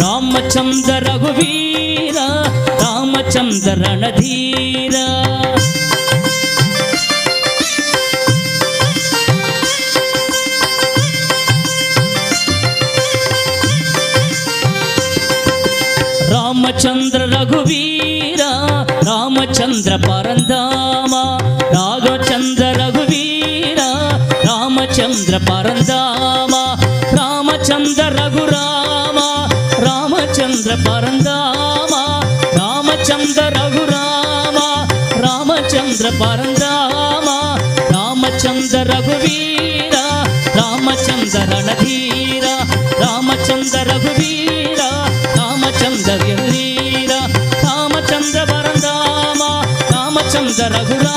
రామచంద్ర రఘువీర రామచంద్ర రణధీర. రామచంద్ర రఘువీర రామచంద్ర పరందామ రాఘవచంద్ర రఘువీర రామచంద్ర పరందామ రామచంద్ర రఘురా ராமச்சந்திர பரந்தாமா ராமச்சந்திர ரகுராமா ராமச்சந்திர பரந்தாமா ராமச்சந்திர ரகுவீரா ராமச்சந்திர ரணதீரா ராமச்சந்திர ரகுவீரா ராமச்சந்திர எல்லீரா ராமச்சந்திர பரந்தாமா ராமச்சந்திர ரகுரா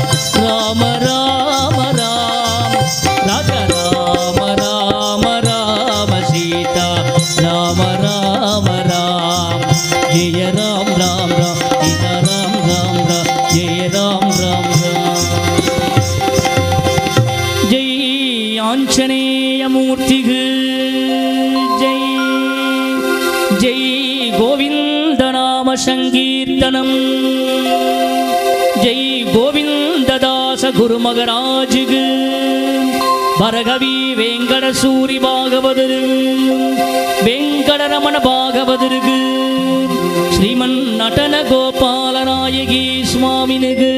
राम ஜெய் ஆஞ்சநேயமூர்த்திகு ஜெய் ஜெய் கோவிந்தநாம சங்கீர்த்தனம். ஜெய் கோவிந்ததாச குருமகராஜுகு பரகவி வெங்கட சூரி பாகவதரு வெங்கடரமண பாகவதருக்கு ஸ்ரீமன் நடன கோபாலநாயகி சுவாமினுகு